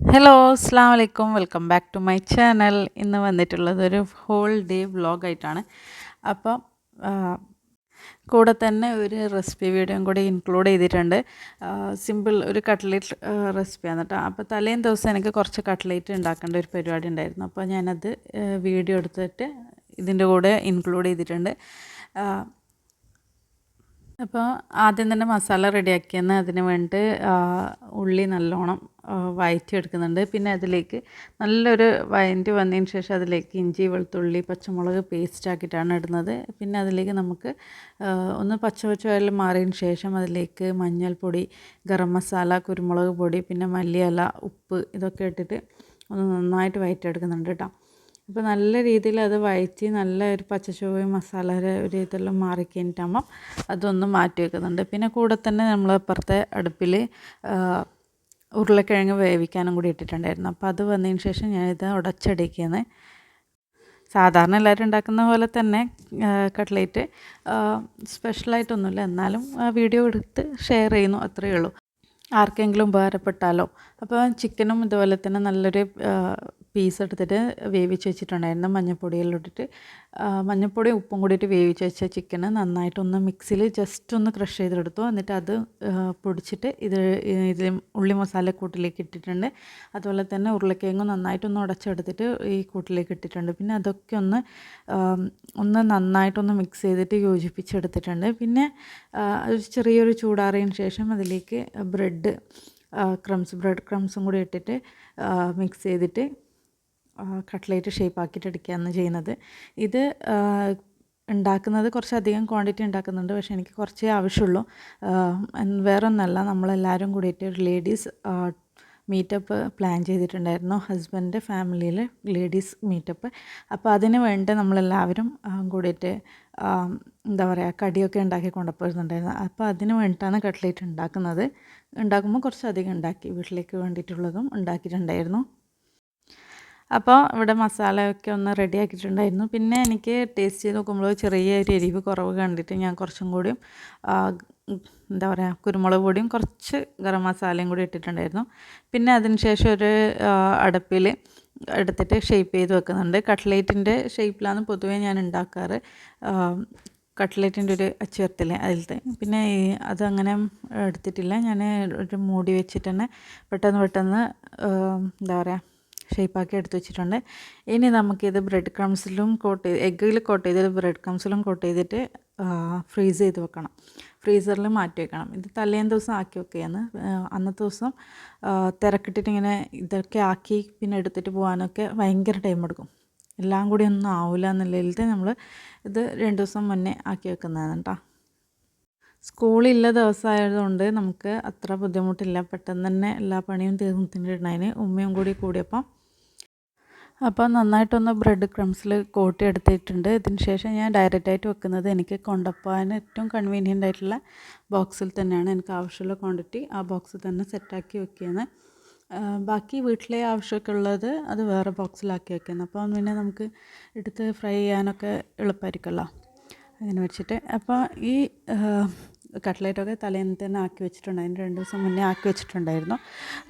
Hello അസ്സാം വലൈക്കും welcome back to my channel ഇന്ന് വന്നിട്ടുള്ളത് ഒരു ഹോൾ ഡേ വ്ളോഗായിട്ടാണ് അപ്പോൾ കൂടെ തന്നെ ഒരു റെസിപ്പി വീഡിയോയും കൂടി ഇൻക്ലൂഡ് ചെയ്തിട്ടുണ്ട്. സിമ്പിൾ ഒരു കട്ട്ലേറ്റ് റെസിപ്പിയാണ് കേട്ടോ അപ്പോൾ തലേം ദിവസം എനിക്ക് കുറച്ച് കട്ട്ലേറ്റ് ഉണ്ടാക്കേണ്ട ഒരു പരിപാടി ഉണ്ടായിരുന്നു. അപ്പോൾ ഞാനത് വീഡിയോ എടുത്തിട്ട് ഇതിന്റെ കൂടെ ഇൻക്ലൂഡ് ചെയ്തിട്ടുണ്ട്. അപ്പോൾ ആദ്യം തന്നെ മസാല റെഡിയാക്കിയെന്ന് അതിന് വേണ്ടി ഉള്ളി നല്ലോണം വഴറ്റി എടുക്കുന്നുണ്ട് പിന്നെ അതിലേക്ക് നല്ലൊരു വഴറ്റി വന്നതിന് ശേഷം അതിലേക്ക് ഇഞ്ചി വെളുത്തുള്ളി പച്ചമുളക് പേസ്റ്റ് ആക്കിയിട്ടാണ് ഇടുന്നത്. പിന്നെ അതിലേക്ക് നമുക്ക് ഒന്ന് പച്ച പച്ചവെച്ചോയിൽ മാറിയതിന് ശേഷം അതിലേക്ക് മഞ്ഞൾപ്പൊടി ഗരം മസാല കുരുമുളക് പൊടി പിന്നെ മല്ലിയില ഉപ്പ് ഇതൊക്കെ ഇട്ടിട്ട് ഒന്ന് നന്നായിട്ട് വഴറ്റിയെടുക്കുന്നുണ്ട് കേട്ടോ. അപ്പോൾ നല്ല രീതിയിൽ അത് വഴറ്റി നല്ല ഒരു പച്ചച്ചുവയും മസാല ഒരു ഇതെല്ലാം മാറിക്കഴിഞ്ഞിട്ടാകുമ്പം അതൊന്ന് മാറ്റി വെക്കുന്നുണ്ട്. പിന്നെ കൂടെ തന്നെ നമ്മൾ അപ്പുറത്തെ അടുപ്പിൽ ഉരുളക്കിഴങ്ങ് വേവിക്കാനും കൂടി ഇട്ടിട്ടുണ്ടായിരുന്നു. അപ്പോൾ അത് വന്നതിന് ശേഷം ഞാനിത് ഉടച്ചടിക്കുന്നത് സാധാരണ എല്ലാവരും ഉണ്ടാക്കുന്ന പോലെ തന്നെ കട്ട്ലേറ്റ് സ്പെഷ്യലായിട്ടൊന്നുമില്ല. എന്നാലും വീഡിയോ എടുത്ത് ഷെയർ ചെയ്യുന്നു അത്രയേ ഉള്ളൂ. ആർക്കെങ്കിലും ഉപകാരപ്പെട്ടാലോ അപ്പോൾ ചിക്കനും ഇതുപോലെ തന്നെ നല്ലൊരു പീസ് എടുത്തിട്ട് വേവിച്ച് വെച്ചിട്ടുണ്ടായിരുന്നു. മഞ്ഞൾപ്പൊടിയെല്ലാം ഇട്ടിട്ട് മഞ്ഞൾപ്പൊടിയും ഉപ്പും കൂടിയിട്ട് വേവിച്ച് വെച്ച ചിക്കന് നന്നായിട്ടൊന്ന് മിക്സിയിൽ ജസ്റ്റ് ഒന്ന് ക്രഷ് ചെയ്തെടുത്തു. എന്നിട്ട് അത് പൊടിച്ചിട്ട് ഇത് ഇതിൽ ഉള്ളി മസാല കൂട്ടിലേക്ക് ഇട്ടിട്ടുണ്ട്. അതുപോലെ തന്നെ ഉരുളക്കിഴങ്ങും നന്നായിട്ടൊന്ന് ഉടച്ചെടുത്തിട്ട് ഈ കൂട്ടിലേക്ക് ഇട്ടിട്ടുണ്ട്. പിന്നെ അതൊക്കെ ഒന്ന് ഒന്ന് നന്നായിട്ടൊന്ന് മിക്സ് ചെയ്തിട്ട് യോജിപ്പിച്ചെടുത്തിട്ടുണ്ട്. പിന്നെ ഒരു ചെറിയൊരു ചൂടാറിയതിന് ശേഷം അതിലേക്ക് ബ്രെഡ് ക്രംസ് ബ്രെഡ് ക്രംസും കൂടി ഇട്ടിട്ട് മിക്സ് ചെയ്തിട്ട് കട്ട്ലേറ്റ് ഷേപ്പ് ആക്കിയിട്ട് എടുക്കുകയാണ് ചെയ്യുന്നത്. ഇത് ഉണ്ടാക്കുന്നത് കുറച്ചധികം ക്വാണ്ടിറ്റി ഉണ്ടാക്കുന്നുണ്ട്. പക്ഷേ എനിക്ക് കുറച്ചേ ആവശ്യമുള്ളൂ. വേറൊന്നല്ല. നമ്മളെല്ലാവരും കൂടിയിട്ട് ഒരു ലേഡീസ് മീറ്റപ്പ് പ്ലാൻ ചെയ്തിട്ടുണ്ടായിരുന്നു ഹസ്ബൻഡ് ഫാമിലിയിൽ ലേഡീസ് മീറ്റപ്പ്. അപ്പോൾ അതിന് വേണ്ടി നമ്മളെല്ലാവരും കൂടിയിട്ട് എന്താ പറയുക കടിയൊക്കെ ഉണ്ടാക്കി കൊണ്ടുപോയിരുന്നുണ്ടായിരുന്നു. അപ്പോൾ അതിന് വേണ്ടിയിട്ടാണ് കട്ട്ലേറ്റ് ഉണ്ടാക്കുന്നത്. ഉണ്ടാക്കുമ്പോൾ കുറച്ചധികം ഉണ്ടാക്കി വീട്ടിലേക്ക് വേണ്ടിയിട്ടുള്ളതും ഉണ്ടാക്കിയിട്ടുണ്ടായിരുന്നു. അപ്പോൾ ഇവിടെ മസാലയൊക്കെ ഒന്ന് റെഡി ആക്കിയിട്ടുണ്ടായിരുന്നു പിന്നെ എനിക്ക് ടേസ്റ്റ് ചെയ്ത് നോക്കുമ്പോൾ ചെറിയൊരു എരിവ് കുറവ് കണ്ടിട്ട് ഞാൻ കുറച്ചും കൂടിയും എന്താ പറയുക കുരുമുളക് പൊടിയും കുറച്ച് ഗരം മസാലയും കൂടി ഇട്ടിട്ടുണ്ടായിരുന്നു. പിന്നെ അതിനുശേഷം ഒരു അടുപ്പിൽ എടുത്തിട്ട് ഷേപ്പ് ചെയ്ത് വെക്കുന്നുണ്ട്. കട്ട്ലേറ്റിന്റെ ഷേപ്പിലാണ് പൊതുവേ ഞാൻ ഉണ്ടാക്കാറ്. കട്ട്ലേറ്റിന്റെ ഒരു അച്ചുവരത്തില്ലേ അതിലത്തെ. പിന്നെ അതങ്ങനെ എടുത്തിട്ടില്ല. ഞാൻ ഒരു മൂടി വെച്ചിട്ട് തന്നെ പെട്ടെന്ന് പെട്ടെന്ന് എന്താ പറയുക ഷേപ്പാക്കി എടുത്ത് വെച്ചിട്ടുണ്ട്. ഇനി നമുക്കിത് ബ്രെഡ് ക്രംസിലും കോട്ട് ചെയ്ത് എഗ്ഗിൽ കോട്ട് ചെയ്തിട്ട് ബ്രെഡ് ക്രംസിലും കോട്ട് ചെയ്തിട്ട് ഫ്രീസ് ചെയ്ത് വെക്കണം. ഫ്രീസറിൽ മാറ്റി വെക്കണം. ഇത് തലേന്ന് ദിവസം ആക്കി വെക്കുകയാണ്. അന്നത്തെ ദിവസം തിരക്കിട്ടിട്ട് ഇങ്ങനെ ഇതൊക്കെ ആക്കി പിന്നെ എടുത്തിട്ട് പോകാനൊക്കെ ഭയങ്കര ടൈം എടുക്കും. എല്ലാം കൂടി ഒന്നും ആവില്ല എന്നുള്ളതിൽ നമ്മൾ ഇത് രണ്ട് ദിവസം മുന്നേ ആക്കി വെക്കുന്നതാണ് കേട്ടോ സ്കൂളില്ല ദിവസമായതുകൊണ്ട് നമുക്ക് അത്ര ബുദ്ധിമുട്ടില്ല. പെട്ടെന്ന് തന്നെ എല്ലാ പണിയും തീർന്നിട്ടുണ്ടായിന് ഉമ്മയും കൂടി കൂടിയപ്പം അപ്പോൾ നന്നായിട്ടൊന്ന് ബ്രെഡ് ക്രംസിൽ കോട്ടി എടുത്തിട്ടുണ്ട് ഇതിന് ശേഷം ഞാൻ ഡയറക്റ്റായിട്ട് വെക്കുന്നത് എനിക്ക് കൊണ്ടുപോകാൻ ഏറ്റവും കൺവീനിയന്റ് ആയിട്ടുള്ള ബോക്സിൽ തന്നെയാണ്. എനിക്ക് ആവശ്യമുള്ള ക്വാണ്ടിറ്റി ആ ബോക്സിൽ തന്നെ സെറ്റാക്കി വെക്കുകയാണ്. ബാക്കി വീട്ടിലെ ആവശ്യമൊക്കെ ഉള്ളത് അത് വേറെ ബോക്സിലാക്കി വെക്കുന്നത് അപ്പോൾ പിന്നെ നമുക്ക് എടുത്ത് ഫ്രൈ ചെയ്യാനൊക്കെ എളുപ്പമായിരിക്കുമല്ലോ. അങ്ങനെ വെച്ചിട്ട്. അപ്പോൾ ഈ കട്ട്ലേറ്റൊക്കെ തലേന്ന് തന്നെ ആക്കി വെച്ചിട്ടുണ്ടായിരുന്നു രണ്ട് ദിവസം മുന്നേ ആക്കി വെച്ചിട്ടുണ്ടായിരുന്നു.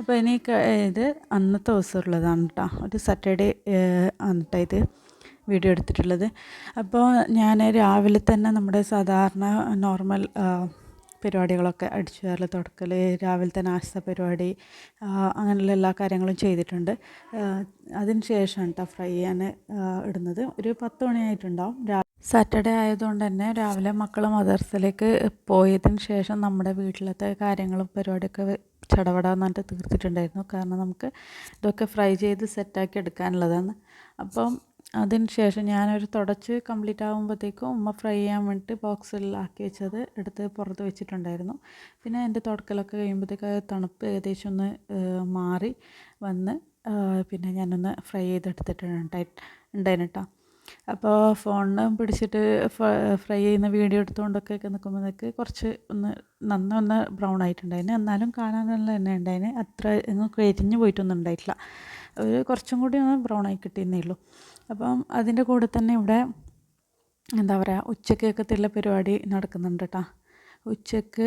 അപ്പോൾ ഇനി ഇത് അന്നത്തെ ദിവസം ഉള്ളതാണ് കേട്ടോ ഒരു സാറ്റർഡേ ആണ് കേട്ടോ ഇത് വീഡിയോ എടുത്തിട്ടുള്ളത്. അപ്പോൾ ഞാൻ രാവിലെ തന്നെ നമ്മുടെ സാധാരണ നോർമൽ പരിപാടികളൊക്കെ അടിച്ചു വാരൽ തുടക്കൽ രാവിലെ തന്നെ ആശ പരിപാടി അങ്ങനെയുള്ള എല്ലാ കാര്യങ്ങളും ചെയ്തിട്ടുണ്ട്. അതിന് ശേഷമാണ് കേട്ടോ ഫ്രൈ ചെയ്യാൻ ഇടുന്നത്. ഒരു പത്ത് മണിയായിട്ടുണ്ടാവും. സാറ്റർഡേ ആയതുകൊണ്ട് തന്നെ രാവിലെ മക്കൾ മദർസിലേക്ക് പോയതിന് ശേഷം നമ്മുടെ വീട്ടിലത്തെ കാര്യങ്ങളും പരിപാടിയൊക്കെ ചടപടാന്നിട്ട് തീർത്തിട്ടുണ്ടായിരുന്നു. കാരണം നമുക്ക് ഇതൊക്കെ ഫ്രൈ ചെയ്ത് സെറ്റാക്കി എടുക്കാനുള്ളതാണ്. അപ്പം അതിന് ശേഷം ഞാനൊരു തുടച്ച് കംപ്ലീറ്റ് ആകുമ്പോഴത്തേക്കും ഉമ്മ ഫ്രൈ ചെയ്യാൻ വേണ്ടിയിട്ട് ബോക്സിൽ ആക്കി വെച്ചത് എടുത്ത് പുറത്ത് വെച്ചിട്ടുണ്ടായിരുന്നു. പിന്നെ എന്റെ തുടക്കലൊക്കെ കഴിയുമ്പോഴത്തേക്ക് തണുപ്പ് ഏകദേശം ഒന്ന് മാറി വന്ന് പിന്നെ ഞാനൊന്ന് ഫ്രൈ ചെയ്തെടുത്തിട്ടുണ്ടായി ഉണ്ടായിരുന്നു കേട്ടോ അപ്പോൾ ഫോണിന് പിടിച്ചിട്ട് ഫ്രൈ ചെയ്യുന്ന വീഡിയോ എടുത്തുകൊണ്ടൊക്കെ നിൽക്കുമ്പോഴേക്ക് കുറച്ച് ഒന്ന് നന്ന ഒന്ന് ബ്രൗൺ ആയിട്ടുണ്ടായിന്. എന്നാലും കാണാൻ നല്ല തന്നെ ഉണ്ടായിന്. അത്ര കരിഞ്ഞു പോയിട്ടൊന്നും ഉണ്ടായിട്ടില്ല. ഒരു കുറച്ചും കൂടി ഒന്ന് ബ്രൗൺ ആയി കിട്ടിയെന്നേ ഉള്ളൂ. അപ്പം അതിന്റെ കൂടെ തന്നെ ഇവിടെ എന്താ പറയുക ഉച്ചക്കേക്കത്തുള്ള പരിപാടി നടക്കുന്നുണ്ട് കേട്ടോ. ഉച്ചയ്ക്ക്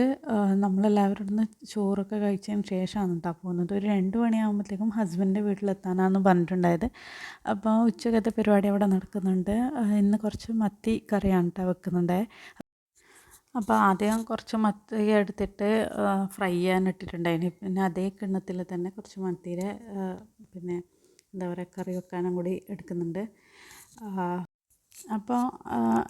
നമ്മളെല്ലാവരും ഇവിടുന്ന് ചോറൊക്കെ കഴിച്ചതിന് ശേഷമാണ് കേട്ടോ പോകുന്നത്. ഒരു രണ്ട് മണിയാകുമ്പോഴത്തേക്കും ഹസ്ബൻഡിന്റെ വീട്ടിലെത്താനാണ് പറഞ്ഞിട്ടുണ്ടായത്. അപ്പോൾ ഉച്ചക്കത്തെ പരിപാടി അവിടെ നടക്കുന്നുണ്ട്. ഇന്ന് കുറച്ച് മത്തി കറിയാണ് കേട്ടോ വെക്കുന്നുണ്ട്. അപ്പോൾ ആദ്യം കുറച്ച് മത്തി എടുത്തിട്ട് ഫ്രൈ ചെയ്യാൻ ഇട്ടിട്ടുണ്ടായിന് പിന്നെ അതേ കിണ്ണത്തിൽ തന്നെ കുറച്ച് മത്തിയുടെ പിന്നെ എന്താ പറയുക കറി വെക്കാനും കൂടി എടുക്കുന്നുണ്ട്. അപ്പോൾ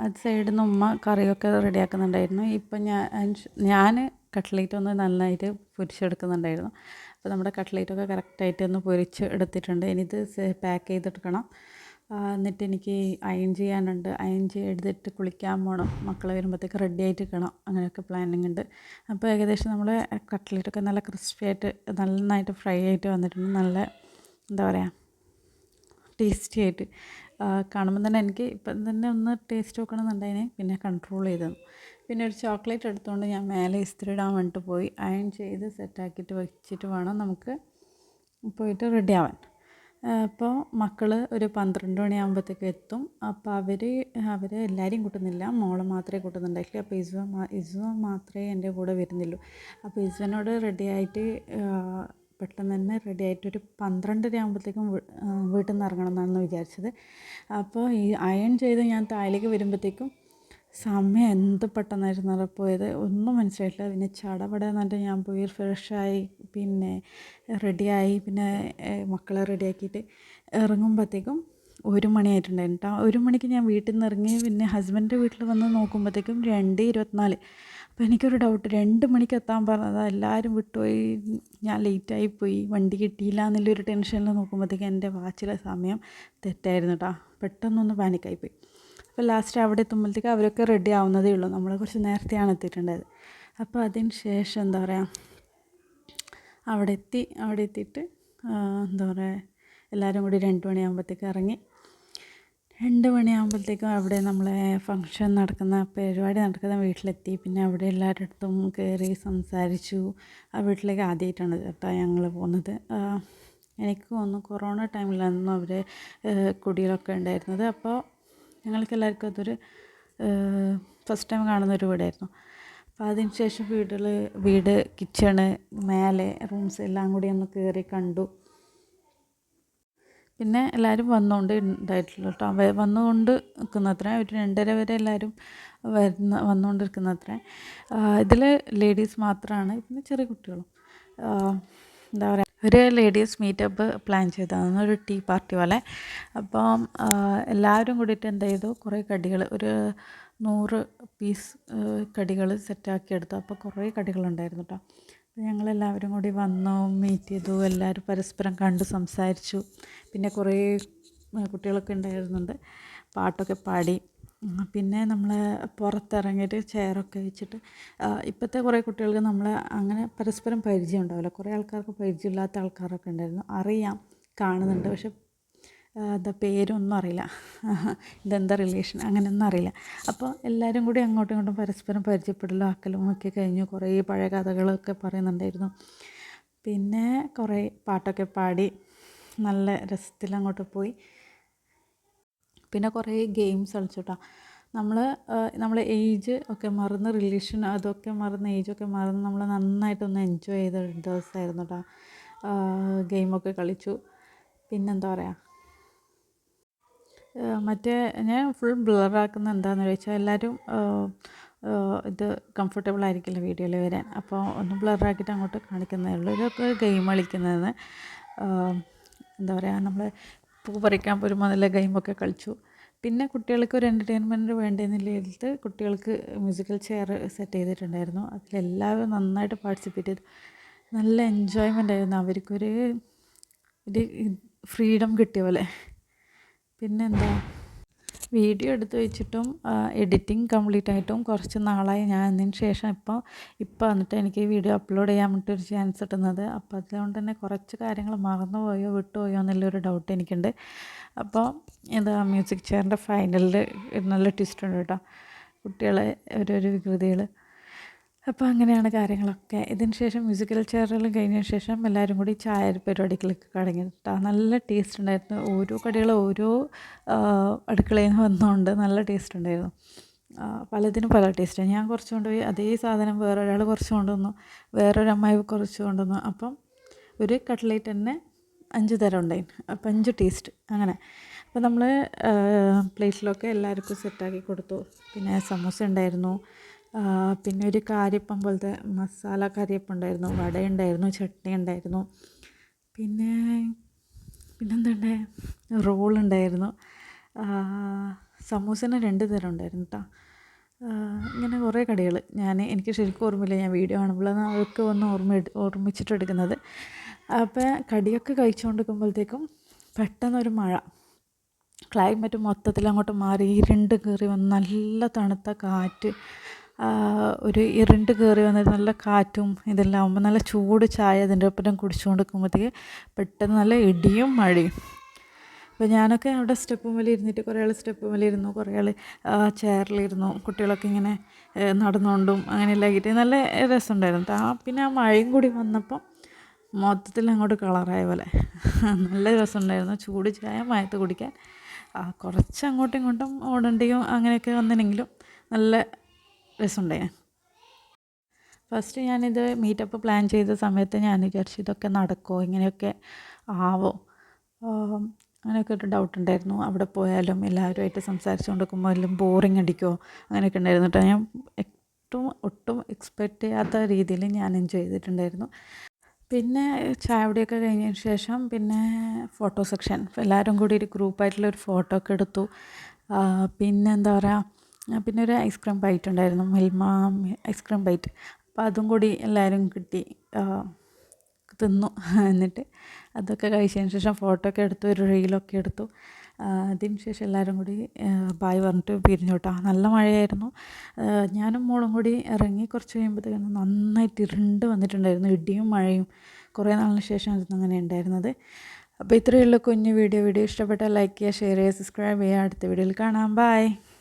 അത് സൈഡിൽ നിന്ന് ഉമ്മ കറിയൊക്കെ റെഡിയാക്കുന്നുണ്ടായിരുന്നു. ഇപ്പം ഞാൻ ഞാൻ കട്ട്ലേറ്റ് ഒന്ന് നന്നായിട്ട് പൊരിച്ചെടുക്കുന്നുണ്ടായിരുന്നു. അപ്പോൾ നമ്മുടെ കട്ട്ലേറ്റൊക്കെ കറക്റ്റായിട്ട് ഒന്ന് പൊരിച്ച് എടുത്തിട്ടുണ്ട് ഇനി ഇത് പാക്ക് ചെയ്തെടുക്കണം. എന്നിട്ട് എനിക്ക് അയൺ ചെയ്യാനുണ്ട്. അയൺ ചെയ്തെടുത്തിട്ട് കുളിക്കാൻ പോകണം മക്കൾ വരുമ്പോഴത്തേക്ക് റെഡി ആയിട്ട് നിൽക്കണം അങ്ങനെയൊക്കെ പ്ലാനിങ് ഉണ്ട്. അപ്പോൾ ഏകദേശം നമ്മൾ കട്ട്ലേറ്റൊക്കെ നല്ല ക്രിസ്പി ആയിട്ട് നന്നായിട്ട് ഫ്രൈ ആയിട്ട് വന്നിട്ടുണ്ട്. നല്ല എന്താ പറയുക ടേസ്റ്റി ആയിട്ട്. കാണുമ്പോൾ തന്നെ എനിക്ക് ഇപ്പം തന്നെ ഒന്ന് ടേസ്റ്റ് നോക്കണമെന്നുണ്ടായിനെ. പിന്നെ കൺട്രോൾ ചെയ്തത് പിന്നെ ഒരു ചോക്ലേറ്റ് എടുത്തുകൊണ്ട് ഞാൻ മേലെ ഇസ്തിരി ഇടാൻ വേണ്ടിയിട്ട് പോയി. അയൺ ചെയ്ത് സെറ്റാക്കിയിട്ട് വെച്ചിട്ട് വേണം നമുക്ക് പോയിട്ട് റെഡി ആവാൻ. അപ്പോൾ മക്കൾ ഒരു പന്ത്രണ്ട് മണിയാകുമ്പോഴത്തേക്ക് എത്തും. അപ്പോൾ അവർ അവർ എല്ലാവരെയും കൂട്ടുന്നില്ല. മോളെ മാത്രമേ കൂട്ടുന്നുണ്ടായിട്ടില്ല അപ്പോൾ ഇസ്വ ഇസ്വ മാത്രമേ എന്റെ കൂടെ വരുന്നുള്ളൂ. അപ്പോൾ ഇസ്വനോട് റെഡി ആയിട്ട് പെട്ടെന്ന് തന്നെ റെഡി ആയിട്ട് ഒരു പന്ത്രണ്ടര ആകുമ്പോഴത്തേക്കും വീട്ടിൽ നിന്ന് ഇറങ്ങണം എന്നാണ് വിചാരിച്ചത്. അപ്പോൾ ഈ അയൺ ചെയ്ത് ഞാൻ താഴേക്ക് വരുമ്പോഴത്തേക്കും സമയം എന്ത് പെട്ടെന്നായിരുന്നു പോയത് ഒന്നും മനസ്സിലായിട്ടില്ല. പിന്നെ ചടപട എന്നിട്ട് ഞാൻ പോയി ഫ്രഷായി പിന്നെ റെഡിയായി പിന്നെ മക്കളെ റെഡിയാക്കിയിട്ട് ഇറങ്ങുമ്പോഴത്തേക്കും ഒരു മണിയായിട്ടുണ്ടായിരുന്നു. ഒരു മണിക്ക് ഞാൻ വീട്ടിൽ നിന്ന് ഇറങ്ങി പിന്നെ ഹസ്ബൻഡിന്റെ വീട്ടിൽ വന്ന് നോക്കുമ്പോഴത്തേക്കും രണ്ട് ഇരുപത്തിനാല്. അപ്പോൾ എനിക്കൊരു ഡൗട്ട് രണ്ട് മണിക്ക് എത്താൻ പറഞ്ഞത് എല്ലാവരും വിട്ടുപോയി. ഞാൻ ലേറ്റായി പോയി. വണ്ടി കിട്ടിയില്ല എന്നുള്ളൊരു ടെൻഷനിൽ നോക്കുമ്പോഴത്തേക്കും എന്റെ വാച്ചിലെ സമയം തെറ്റായിരുന്നു കേട്ടോ പെട്ടെന്നൊന്ന് പാനിക്കായി പോയി. അപ്പോൾ ലാസ്റ്റ് അവിടെ എത്തുമ്പോഴത്തേക്ക് അവരൊക്കെ റെഡി ആവുന്നതേ ഉള്ളൂ. നമ്മൾ കുറച്ച് നേരത്തെയാണ് എത്തിയിട്ടുണ്ടായത്. അപ്പോൾ അതിന് ശേഷം എന്താ പറയുക അവിടെ എത്തി അവിടെ എത്തിയിട്ട് എന്താ പറയുക എല്ലാവരും കൂടി രണ്ട് മണിയാകുമ്പോഴത്തേക്ക് ഇറങ്ങി. രണ്ട് മണിയാകുമ്പോഴത്തേക്കും അവിടെ നമ്മളെ ഫങ്ഷൻ നടക്കുന്ന പരിപാടി നടക്കുന്ന വീട്ടിലെത്തി. പിന്നെ അവിടെ എല്ലാവരുടെ അടുത്തും കയറി സംസാരിച്ചു. ആ വീട്ടിലേക്ക് ആദ്യമായിട്ടാണ് കേട്ടോ ഞങ്ങൾ പോകുന്നത്. എനിക്ക് തോന്നുന്നു കൊറോണ ടൈമിലായിരുന്നു അവർ കുടികളൊക്കെ ഉണ്ടായിരുന്നത്. അപ്പോൾ ഞങ്ങൾക്ക് എല്ലാവർക്കും അതൊരു ഫസ്റ്റ് ടൈം കാണുന്ന ഒരു വീടായിരുന്നു. അപ്പോൾ അതിന് ശേഷം വീടുകൾ വീട് കിച്ചണ് മേലെ റൂംസ് എല്ലാം കൂടി ഒന്ന് കയറി കണ്ടു. പിന്നെ എല്ലാവരും വന്നുകൊണ്ട് ഉണ്ടായിട്ടുള്ളൂ കേട്ടോ വന്നുകൊണ്ട് നിൽക്കുന്നത്ര ഒരു രണ്ടര വരെ എല്ലാവരും വരുന്ന വന്നുകൊണ്ടിരിക്കുന്നത്ര ഇതിൽ ലേഡീസ് മാത്രമാണ് പിന്നെ ചെറിയ കുട്ടികളും. എന്താ പറയുക ഒരു ലേഡീസ് മീറ്റപ്പ് പ്ലാൻ ചെയ്തതാണ് ഒരു ടീ പാർട്ടി പോലെ. അപ്പം എല്ലാവരും കൂടിയിട്ട് എന്ത് ചെയ്തു കുറേ കടികൾ ഒരു നൂറ് പീസ് കടികൾ സെറ്റാക്കി എടുത്തു. അപ്പോൾ കുറേ കടികളുണ്ടായിരുന്നു കേട്ടോ അപ്പോൾ ഞങ്ങളെല്ലാവരും കൂടി വന്നു മീറ്റ് ചെയ്തു. എല്ലാവരും പരസ്പരം കണ്ട് സംസാരിച്ചു. പിന്നെ കുറേ കുട്ടികളൊക്കെ ഉണ്ടായിരുന്നുണ്ട്. പാട്ടൊക്കെ പാടി. പിന്നെ നമ്മൾ പുറത്തിറങ്ങിയിട്ട് ചെയറൊക്കെ വെച്ചിട്ട് ഇപ്പോഴത്തെ കുറേ കുട്ടികൾക്ക് നമ്മൾ അങ്ങനെ പരസ്പരം പരിചയം ഉണ്ടാവില്ല. കുറേ ആൾക്കാർക്ക് പരിചയമില്ലാത്ത ആൾക്കാരൊക്കെ ഉണ്ടായിരുന്നു. അറിയാം കാണുന്നുണ്ട്. പക്ഷെ എന്താ പേരൊന്നും അറിയില്ല. ഇതെന്താ റിലേഷൻ അങ്ങനെയൊന്നും അറിയില്ല. അപ്പോൾ എല്ലാവരും കൂടി അങ്ങോട്ടും ഇങ്ങോട്ടും പരസ്പരം പരിചയപ്പെടലും ആക്കലും ഒക്കെ കഴിഞ്ഞു. കുറേ പഴയ കഥകളൊക്കെ പറയുന്നുണ്ടായിരുന്നു. പിന്നെ കുറേ പാട്ടൊക്കെ പാടി നല്ല രസത്തിൽ അങ്ങോട്ട് പോയി. പിന്നെ കുറേ ഗെയിംസ് കളിച്ചു കേട്ടോ നമ്മൾ നമ്മളെ ഏജ് ഒക്കെ മറന്ന് റിലേഷൻ അതൊക്കെ മറന്ന് ഏജൊക്കെ മറന്ന് നമ്മൾ നന്നായിട്ടൊന്ന് എൻജോയ് ചെയ്ത ദിവസമായിരുന്നു കേട്ടോ ഗെയിമൊക്കെ കളിച്ചു. പിന്നെന്താ പറയുക മറ്റേ ഞാൻ ഫുൾ ബ്ലറാക്കുന്ന എന്താണെന്ന് ചോദിച്ചാൽ എല്ലാവരും ഇത് കംഫർട്ടബിൾ ആയിരിക്കില്ല വീഡിയോയിൽ വരാൻ. അപ്പോൾ ഒന്ന് ബ്ലറാക്കിയിട്ട് അങ്ങോട്ട് കാണിക്കുന്നേ ഉള്ളൂ. ഇതൊക്കെ ഗെയിം കളിക്കുന്നത് എന്താ പറയുക നമ്മൾ പൂ പറിക്കാൻ പോരുമ്പോൾ നല്ല ഗെയിമൊക്കെ കളിച്ചു. പിന്നെ കുട്ടികൾക്ക് ഒരു എന്റർടൈൻമെന്റ് വേണ്ടതെന്നുള്ളതിൽ കുട്ടികൾക്ക് മ്യൂസിക്കൽ ചെയർ സെറ്റ് ചെയ്തിട്ടുണ്ടായിരുന്നു. അതിലെല്ലാവരും നന്നായിട്ട് പാർട്ടിസിപ്പേറ്റ് ചെയ്തു. നല്ല എൻജോയ്മെന്റ് ആയിരുന്നു. അവർക്കൊരു ഒരു ഫ്രീഡം കിട്ടിയ പോലെ. പിന്നെന്താ? വീഡിയോ എടുത്ത് വെച്ചിട്ടും എഡിറ്റിംഗ് കംപ്ലീറ്റ് ആയിട്ടും കുറച്ച് നാളായി. ഞാൻ അതിന് ശേഷം ഇപ്പോൾ ഇപ്പോൾ വന്നിട്ട് എനിക്ക് വീഡിയോ അപ്ലോഡ് ചെയ്യാൻ വേണ്ടിയിട്ടൊരു ചാൻസ് കിട്ടുന്നത്. അപ്പോൾ അതുകൊണ്ട് തന്നെ കുറച്ച് കാര്യങ്ങൾ മറന്നുപോയോ വിട്ടുപോയോ എന്നുള്ളൊരു ഡൗട്ട് എനിക്കുണ്ട്. അപ്പോൾ എന്താ മ്യൂസിക് ചെയറിന്റെ ഫൈനലിൽ നല്ല ട്വിസ്റ്റ് ഉണ്ട് കേട്ടോ. കുട്ടികളെ ഓരോരോ വികൃതികൾ അപ്പോൾ അങ്ങനെയാണ് കാര്യങ്ങളൊക്കെ. ഇതിന് ശേഷം മ്യൂസിക്കൽ ചെയറുകൾ കഴിഞ്ഞ ശേഷം എല്ലാവരും കൂടി ചായ പരിപാടികളൊക്കെ കടങ്ങി കിട്ടാം നല്ല ടേസ്റ്റ് ഉണ്ടായിരുന്നു. ഓരോ കടികൾ ഓരോ അടുക്കളയിൽ നിന്ന് വന്നുകൊണ്ട് നല്ല ടേസ്റ്റ് ഉണ്ടായിരുന്നു. പലതിനും പല ടേസ്റ്റാണ് ഞാൻ കുറച്ച് കൊണ്ടുപോയി അതേ സാധനം വേറൊരാൾ കുറച്ച് കൊണ്ടുവന്നു. വേറൊരു അമ്മായി കുറച്ച് കൊണ്ടുവന്നു. അപ്പം ഒരു കട്ട്ലേറ്റ് തന്നെ അഞ്ച് തരം ഉണ്ടായി. അപ്പം അഞ്ച് ടേസ്റ്റ് അങ്ങനെ. അപ്പോൾ നമ്മൾ പ്ലേറ്റിലൊക്കെ എല്ലാവർക്കും സെറ്റാക്കി കൊടുത്തു. പിന്നെ സമൂസ ഉണ്ടായിരുന്നു. പിന്നെ ഒരു കാര്യപ്പം പോലത്തെ മസാല കറിയപ്പം ഉണ്ടായിരുന്നു വട ഉണ്ടായിരുന്നു ചട്നി ഉണ്ടായിരുന്നു. പിന്നെ പിന്നെന്തുണ്ടേ? റോൾ ഉണ്ടായിരുന്നു. സമൂസന് രണ്ട് തരം ഉണ്ടായിരുന്നു കേട്ടോ ഇങ്ങനെ കുറേ കടികൾ ഞാൻ എനിക്ക് ശരിക്കും ഓർമ്മയില്ല ഞാൻ വീഡിയോ കാണുമ്പോഴാണ് അവർക്ക് ഒന്ന് ഓർമ്മ ഓർമ്മിച്ചിട്ടെടുക്കുന്നത് അപ്പോൾ കടിയൊക്കെ കഴിച്ചുകൊണ്ടിരിക്കുമ്പോഴത്തേക്കും പെട്ടെന്നൊരു മഴ. ക്ലൈമറ്റ് മൊത്തത്തിൽ അങ്ങോട്ട് മാറി ഇരുണ്ട് കയറി വന്ന് നല്ല തണുത്ത കാറ്റ്. ഒരു ഇരുണ്ട് കയറി വന്നിട്ട് നല്ല കാറ്റും ഇതെല്ലാം ആകുമ്പോൾ നല്ല ചൂട് ചായ അതിന്റെ ഒപ്പം കുടിച്ചുകൊണ്ട് നിൽക്കുമ്പോഴത്തേക്ക് പെട്ടെന്ന് നല്ല ഇടിയും മഴയും. അപ്പോൾ ഞാനൊക്കെ അവിടെ സ്റ്റെപ്പ് മേലെ ഇരുന്നിട്ട് കുറേ ആൾ സ്റ്റെപ്പ് മേലെ ഇരുന്നു കുറേ ആൾ ചെയറിലിരുന്നു കുട്ടികളൊക്കെ ഇങ്ങനെ നടന്നുകൊണ്ടും അങ്ങനെയെല്ലാം ആക്കിയിട്ട് നല്ല രസമുണ്ടായിരുന്നു. ആ പിന്നെ ആ മഴയും കൂടി വന്നപ്പം മൊത്തത്തിൽ അങ്ങോട്ട് കളറായ പോലെ. നല്ല രസമുണ്ടായിരുന്നു ചൂട് ചായ മയത്ത് കുടിക്കാൻ. കുറച്ച് അങ്ങോട്ടും ഇങ്ങോട്ടും ഓടണ്ടിയും അങ്ങനെയൊക്കെ വന്നിനെങ്കിലും നല്ല രസമുണ്ടായി ഫസ്റ്റ് ഞാനിത് മീറ്റപ്പ് പ്ലാൻ ചെയ്ത സമയത്ത് ഞാൻ വിചാരിച്ചു ഇതൊക്കെ നടക്കുമോ ഇങ്ങനെയൊക്കെ ആവോ. അങ്ങനെയൊക്കെ ഒരു ഡൗട്ട് ഉണ്ടായിരുന്നു. അവിടെ പോയാലും എല്ലാവരുമായിട്ട് സംസാരിച്ചു കൊണ്ടിരിക്കുമ്പോൾ എല്ലാം ബോറിങ് അടിക്കുമോ അങ്ങനെയൊക്കെ ഉണ്ടായിരുന്നു കേട്ടോ. ഞാൻ ഒട്ടും ഒട്ടും എക്സ്പെക്റ്റ് ചെയ്യാത്ത രീതിയിൽ ഞാൻ എൻജോയ് ചെയ്തിട്ടുണ്ടായിരുന്നു. പിന്നെ ചായകുടിയൊക്കെ കഴിഞ്ഞതിന് ശേഷം പിന്നെ ഫോട്ടോ സെക്ഷൻ എല്ലാവരും കൂടി ഒരു ഗ്രൂപ്പായിട്ടുള്ള ഒരു ഫോട്ടോ ഒക്കെ എടുത്തു. പിന്നെന്താ പറയുക പിന്നെ ഒരു ഐസ്ക്രീം ബൈറ്റ് ഉണ്ടായിരുന്നു മിൽമ ഐസ്ക്രീം ബൈറ്റ് അപ്പോൾ അതും കൂടി എല്ലാവരും കിട്ടി തിന്നു. എന്നിട്ട് അതൊക്കെ കഴിച്ചതിന് ശേഷം ഫോട്ടോ ഒക്കെ എടുത്തു ഒരു റീലൊക്കെ എടുത്തു. അതിന് ശേഷം എല്ലാവരും കൂടി ബായ് പറഞ്ഞിട്ട് പിരിഞ്ഞു കേട്ടോ നല്ല മഴയായിരുന്നു. ഞാനും മോളും കൂടി ഇറങ്ങി കുറച്ച് കഴിയുമ്പോഴത്തേക്കും നന്നായിട്ട് ഇരുണ്ട് വന്നിട്ടുണ്ടായിരുന്നു ഇടിയും മഴയും. കുറേ നാളിന് ശേഷമായിരുന്നു അങ്ങനെ ഉണ്ടായിരുന്നത്. അപ്പോൾ ഇത്രയുള്ള കുഞ്ഞു വീഡിയോ വീഡിയോ ഇഷ്ടപ്പെട്ടാൽ ലൈക്ക് ചെയ്യുക ഷെയർ ചെയ്യുക സബ്സ്ക്രൈബ് ചെയ്യുക. അടുത്ത വീഡിയോയിൽ കാണാം. ബൈ